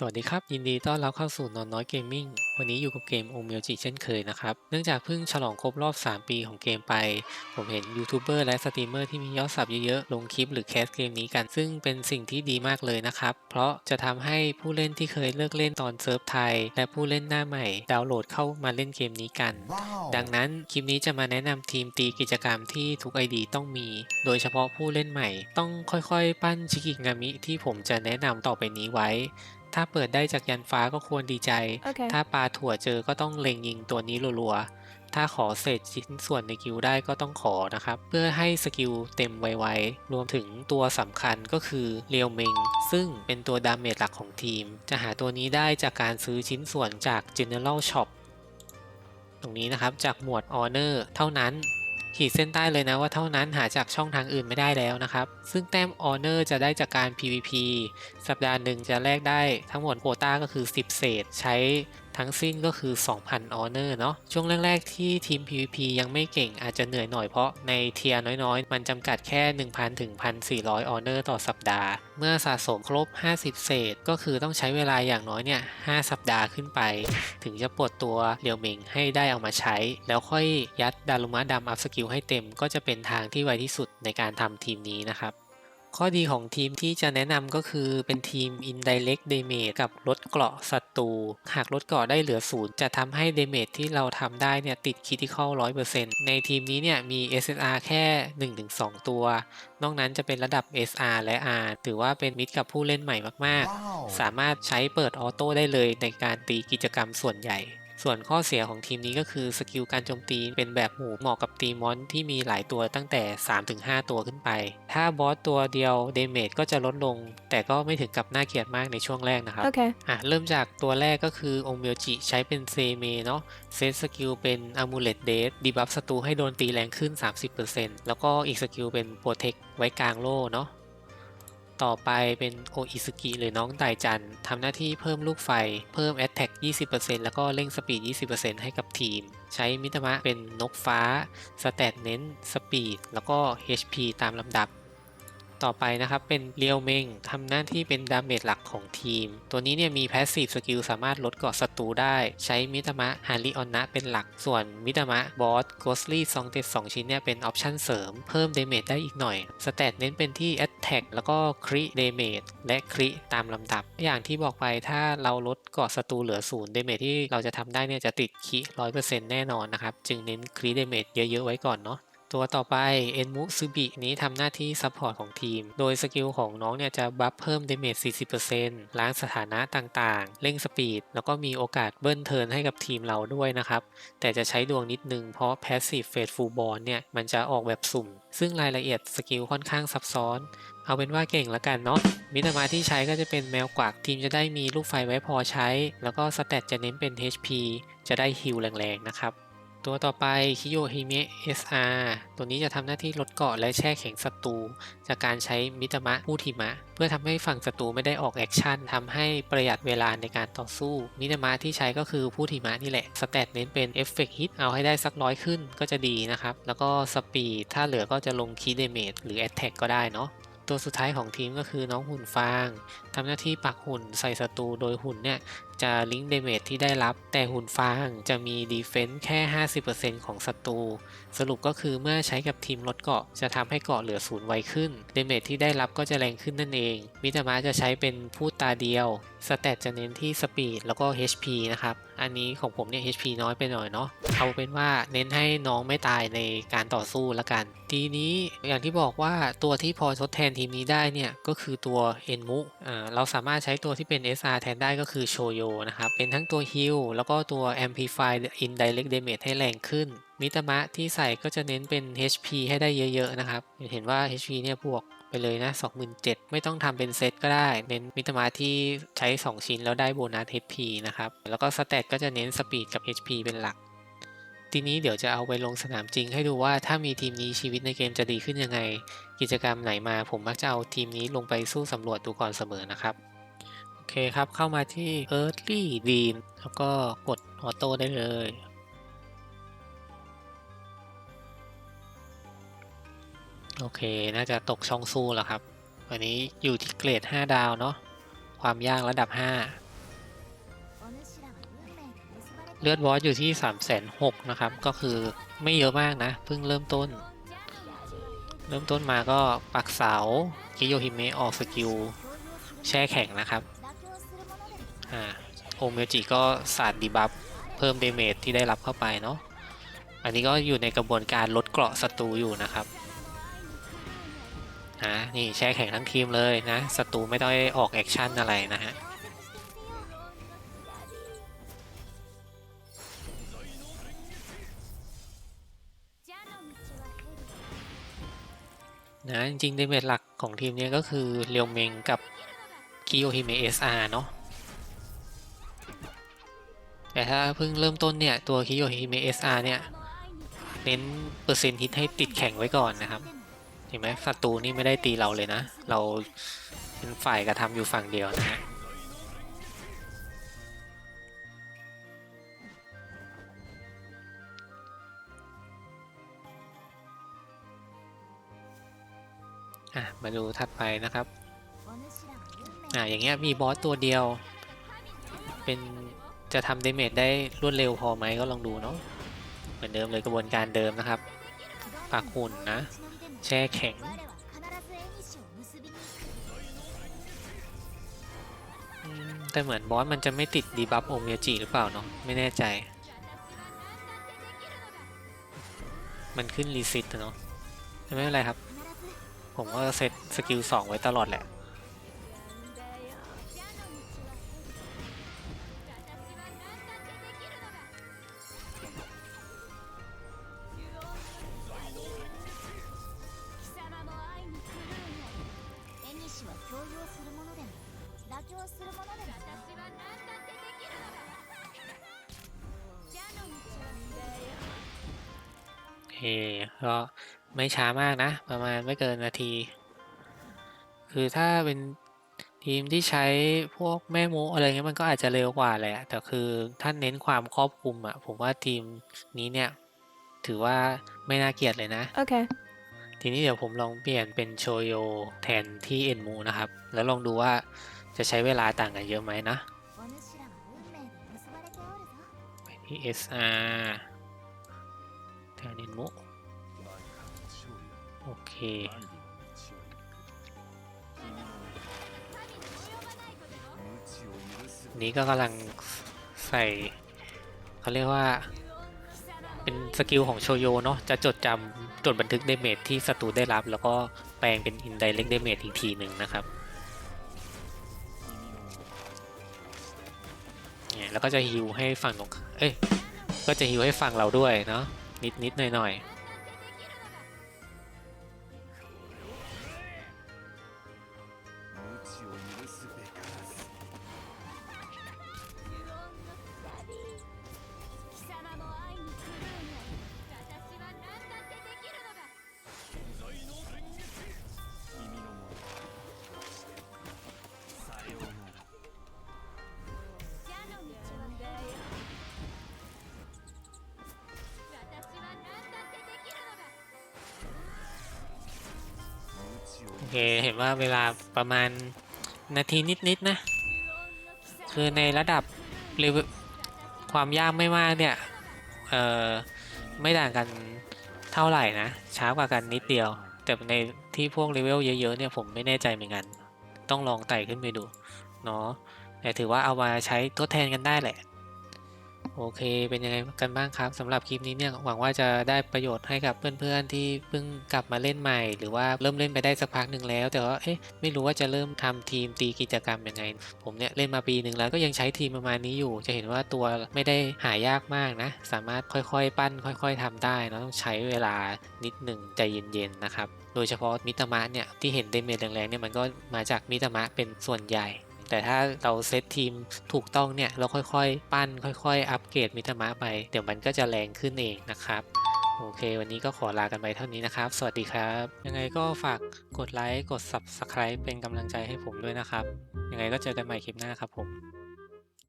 สวัสดีครับ ยินดีต้อนรับเข้าสู่นอนน้อยเกมมิ่งวันนี้อยู่กับเกมโอเมลจิเช่นเคยนะครับ เนื่องจากเพิ่งฉลองครบรอบ 3 ปีของเกมไป ผมเห็นยูทูบเบอร์และสตรีมเมอร์ที่มียอดสับเยอะๆ ลงคลิปหรือแคสเกมนี้กัน ซึ่งเป็นสิ่งที่ดีมากเลยนะครับ เพราะจะทำให้ผู้เล่นที่เคยเลิกเล่นตอนเซิร์ฟไทย และผู้เล่นหน้าใหม่ ดาวน์โหลดเข้ามาเล่นเกมนี้กัน Wow. ดังนั้นคลิปนี้จะมาแนะนำทีมตีกิจกรรมที่ทุก ID ต้องมี โดยเฉพาะผู้เล่นใหม่ ต้องค่อยๆ ปั้นชิกิงามิที่ผมจะแนะนำต่อไปนี้ไว้ ถ้าเปิดได้จากยันฟ้าก็ควรดีใจ Okay. ถ้าปลาถั่วเจอก็ต้องเล็งยิงตัวนี้รัวๆ ถ้าขอเศษชิ้นส่วนในกิลได้ก็ต้องขอนะครับ เพื่อให้สกิลเต็มไวๆ รวมถึงตัวสำคัญก็คือเรียวเมง ซึ่งเป็นตัวดาเมจหลักของทีม จะหาตัวนี้ได้จากการซื้อชิ้นส่วนจาก General Shop ตรงนี้นะครับจากหมวด Honor เท่านั้น ขีดเส้นใต้เลยนะว่าเท่านั้นหาจากช่องทางอื่นไม่ได้แล้วนะครับ ซึ่งแต้ม Honor จะได้จากการ PVP สัปดาห์หนึ่งจะแลกได้ทั้งหมดโควต้าก็คือ 10 เศษ ใช้ ทั้งสิ้นก็คือ 2,000 Honor เนาะช่วงแรก ๆ ที่ทีม PVP ยังไม่เก่งอาจจะเหนื่อยหน่อยเพราะในเทียร์น้อยๆ มันจำกัดแค่ 1,000 ถึง 1,400 Honor ต่อสัปดาห์ เมื่อสะสมครบ 50 เศษ ก็คือต้องใช้เวลาอย่างน้อยเนี่ย 5 สัปดาห์ขึ้นไป ถึงจะปลดตัวเรียวเมงให้ได้เอามาใช้ แล้วค่อยยัดดารุมะดำอัพสกิลให้เต็ม ก็จะเป็นทางที่ไวที่สุดในการทำทีมนี้นะครับ ข้อดีของทีมที่จะแนะนำก็คือเป็นทีม Indirect Damage กับลดเกราะศัตรู หากลดเกราะได้เหลือศูนย์จะทำให้ Damage ที่เราทำได้เนี่ยติด Critical 100%ในทีมนี้เนี่ยมี SSR แค่ 1-2 ตัว นอกนั้นจะเป็นระดับ SR และ R ถือว่าเป็นมิตรกับผู้เล่นใหม่มากๆ Wow. สามารถใช้เปิดออโต้ได้เลยในการตีกิจกรรมส่วนใหญ่ ส่วนข้อเสียของทีมนี้ก็คือสกิลการโจมตีเป็นแบบหมู่เหมาะกับตีมอนที่มีหลายตัวตั้งแต่ 3-5 ตัวขึ้นไป ถ้าบอสตัวเดียวเดเมจก็จะลดลง แต่ก็ไม่ถึงกับน่าเกลียดมากในช่วงแรกนะครับ Okay. อะ เริ่มจากตัวแรกก็คือองเมียวจิใช้เป็นเซเมเนาะ เซตสกิลเป็นอ m มูเลตเดสดีบัฟศัตรูให้โดนตีแรงขึ้น 30%แล้วก็อีกสกิลเป็นโปรเทคไว้กลางโล่เนาะ ต่อไปเป็นโออิสกิหรือน้องไดจันทำหน้าที่เพิ่มลูกไฟ เพิ่มแอตแทก20%แล้วก็เร่งสปีด 20%ให้กับทีม ใช้มิตมะเป็นนกฟ้า สแตทเน้นสปีด แล้วก็ HP ตามลำดับ ต่อไปนะครับเป็นเรียวเมงทำหน้าที่เป็นดาเมจหลักของทีม ตัวนี้เนี่ยมีแพสซีฟสกิลสามารถลดเกาะศัตรูได้ใช้มิตามะฮาริออนนะเป็นหลัก ส่วนมิตามะบอสโกสลี่ซองเจ็ดสองชิ้นเนี่ยเป็นออปชั่นเสริมเพิ่มเดเมจได้อีกหน่อยสเตตเน้นเป็นที่ Attack แล้วก็คริเดเมจและคริตามลำดับ อย่างที่บอกไปถ้าเราลดเกาะศัตรูเหลือศูนย์เดเมจที่เราจะทำได้เนี่ยจะติดคิร้อยเปอร์เซ็นต์แน่นอนนะครับจึงเน้นคริเดเมจเยอะๆไว้ก่อนเนาะ ตัวต่อไปเอ็นมุซูบินี้ทำหน้าที่ซัพพอร์ตของทีม โดยสกิลของน้องเนี่ยจะบัฟเพิ่มเดเมจ 40%ล้างสถานะต่างๆ เร่งสปีด แล้วก็มีโอกาสเบิ้ลเทิร์นให้กับทีมเราด้วยนะครับ แต่จะใช้ดวงนิดนึงเพราะ Passive Faithful Bond เนี่ยมันจะออกแบบสุ่ม ซึ่งรายละเอียดสกิลค่อนข้างซับซ้อน เอาเป็นว่าเก่งละกันเนาะ มิตรมาที่ใช้ก็จะเป็นแมวกวักทีมจะได้มีลูกไฟไว้พอใช้ แล้วก็สเตตจะเน้นเป็น HP จะได้ฮิลแรงๆนะครับ ตัวต่อไปคิโยฮิเมะ SR ตัวนี้จะทำหน้าที่ลดเกาะและแช่แข็งศัตรูจากการใช้มิตมะผู้ทิมะ เพื่อทำให้ฝั่งศัตรูไม่ได้ออกแอคชั่นทำให้ประหยัดเวลาในการต่อสู้ มิตมะที่ใช้ก็คือผู้ทิมะนี่แหละสแตทเน้นเป็นเอฟเฟกต์ฮิตเอาให้ได้สักร้อยขึ้นก็จะดีนะครับ แล้วก็สปีดถ้าเหลือก็จะลงคีเดเมจหรือแอตแทกก็ได้เนาะตัวสุดท้ายของทีมก็คือน้องหุ่นฟางทำหน้าที่ปักหุ่นใส่ศัตรูโดยหุ่นเนี่ย จะลิงก์เดเมจที่ได้รับ แต่หุ่นฟางจะมีดีเฟนซ์แค่ 50%ของศัตรู สรุปก็คือเมื่อใช้กับทีมลดเกาะ จะทำให้เกาะเหลือศูนย์ไวขึ้น เดเมจที่ได้รับก็จะแรงขึ้นนั่นเอง มิตามะจะใช้เป็นพูดตาเดียว สแตทจะเน้นที่สปีดแล้วก็ HP นะครับ อันนี้ของผมเนี่ย HP น้อยไปหน่อยเนาะ เอาเป็นว่าเน้นให้น้องไม่ตายในการต่อสู้ละกัน ทีนี้อย่างที่บอกว่าตัวที่พอทดแทนทีมนี้ได้เนี่ยก็คือตัวเอ็นมุเราสามารถใช้ตัวที่เป็น SR แทนได้ก็คือโชโยนะครับ เป็นทั้งตัวฮิลแล้วก็ตัว Amplify Indirect Damage ให้แรงขึ้น มิตามะที่ใส่ก็จะเน้นเป็น HP ให้ได้เยอะๆนะครับ เห็นว่า HP เนี่ยบวกไปเลยนะ 27,000 ไม่ต้องทำเป็นเซตก็ได้ เน้นมิตมะที่ใช้ 2 ชิ้นแล้วได้โบนัส HP นะครับ แล้วก็สเตตก็จะเน้นสปีดกับ HP เป็นหลัก ทีนี้เดี๋ยวจะเอาไปลงสนามจริงให้ดูว่าถ้ามีทีมนี้ชีวิตในเกมจะดีขึ้นยังไง กิจกรรมไหนมาผมมักจะเอาทีมนี้ลงไปสู้สำรวจดูก่อนเสมอนะครับ เคครับ เข้ามาที่ Earthly Dream แล้วก็กดออโต้ได้เลย โอเค น่าจะตกช่องสู้แล้วครับ วันนี้อยู่ที่เกรด 5 ดาวเนาะ ความยากระดับ 5 เลือดบอสอยู่ที่3ามแสนหกนะครับ ก็คือไม่เยอะมากนะ เพิ่งเริ่มต้น เริ่มต้นมาก็ปักเสา กิโยฮิเมะออกสกิลแช่แข็งนะครับ อ่าโอเมจิก็สาดดีบัฟเพิ่มเดเมจที่ได้รับเข้าไปเนาะอันนี้ก็อยู่ในกระบวนการลดเกราะศัตรูอยู่นะครับนะนี่แช่แข็งทั้งทีมเลยนะศัตรูไม่ต้องออกแอคชั่นอะไรนะฮะนะจริงๆเดเมจหลักของทีมนี้ก็คือเรียวเมงกับคิโยฮิเมะเอสอาร์เนาะ แต่ถ้าเพิ่งเริ่มต้นเนี่ย ตัวคิโยฮิเมะเอสอาร์เนี่ย เน้นเปอร์เซ็นต์ฮิตให้ติดแข็งไว้ก่อนนะครับ เห็นไหมศัตรูนี่ไม่ได้ตีเราเลยนะ เราเป็นฝ่ายกระทำอยู่ฝั่งเดียวนะฮะอะมาดูถัดไปนะครับ อ่าอย่างเงี้ยมีบอสตัวเดียว เป็น จะทำเดเมจได้รวดเร็วพอไหมก็ลองดูเนาะเหมือนเดิมเลยกระบวนการเดิมนะครับปากหุ่นนะ แช่แข็ง แต่เหมือนบอสมันจะไม่ติดดีบัฟโอเมียจิหรือเปล่าเนาะไม่แน่ใจ มันขึ้นรีซิตเนาะไม่เป็นไรครับ ผมก็เซตสกิลสองไว้ตลอดแหละ เคก็ไม่ช้ามากนะ ประมาณไม่เกินนาที คือถ้าเป็นทีมที่ใช้พวกแม่โมอะไรเงี้ยมันก็อาจจะเร็วกว่าแหละ แต่คือถ้าเน้นความครอบคลุมอะผมว่าทีมนี้เนี่ย ถือว่าไม่น่าเกลียดเลยนะ Okay. ทีนี้เดี๋ยวผมลองเปลี่ยนเป็นโชโยแทนที่เอ็นมูนะครับ แล้วลองดูว่าจะใช้เวลาต่างกันเยอะไหมนะไปที่ SR แทนเอ็นมูโอเคนี้ก็กำลังใส่เขาเรียกว่า เป็นสกิลของโชโยเนาะจะจดจำจดบันทึกเดเมจที่ศัตรูได้รับ แล้วก็แปลงเป็น indirect damage อีกทีหนึ่งนะครับเนี่ยแล้วก็จะฮิวให้ฝั่งตรงเอ้ยก็จะฮิวให้ฝั่งเราด้วยเนาะ นิดๆหน่อยๆ เคเห็นว่าเวลาประมาณนาทีนิดๆนนะ คือในระดับเลเวลความยากไม่มากเนี่ย เอ่อ ไม่ต่างกันเท่าไหร่นะ ช้ากว่ากันนิดเดียว แต่ในที่พวกเลเวลเยอะๆเนี่ยผมไม่แน่ใจเหมือนกัน ต้องลองไต่ขึ้นไปดู เนาะแต่ถือว่าเอามาใช้ทดแทนกันได้แหละ โอเค เป็นยังไงกันบ้างครับสำหรับคลิปนี้เนี่ยหวังว่าจะได้ประโยชน์ให้กับเพื่อนๆ ที่เพิ่งกลับมาเล่นใหม่ หรือว่าเริ่มเล่นไปได้สักพักหนึ่งแล้ว แต่ว่าเอ๊ะไม่รู้ว่าจะเริ่มทำทีมตีกิจกรรมยังไง ผมเนี่ยเล่นมาปีหนึ่งแล้วก็ยังใช้ทีมประมาณนี้อยู่ จะเห็นว่าตัวไม่ได้หายากมากนะ สามารถค่อยๆ ปั้น ค่อย ๆทำได้เนะต้องใช้เวลานิดหนึ่งใจเย็นๆนะครับโดยเฉพาะมิตามะเนี่ยที่เห็นเดเมจแรงๆเนี่ยมันก็มาจากมิตามะเป็นส่วนใหญ่ แต่ถ้าเราเซตทีมถูกต้องเนี่ยเราค่อยๆ ปั้น ค่อยๆ อัปเกรดมิตามะไป เดี๋ยวมันก็จะแรงขึ้นเองนะครับโอเค วันนี้ก็ขอลากันไปเท่านี้นะครับ สวัสดีครับ ยังไงก็ฝากกดไลค์ กด Subscribe เป็นกำลังใจให้ผมด้วยนะครับ ยังไงก็เจอกันใหม่คลิปหน้าครับผม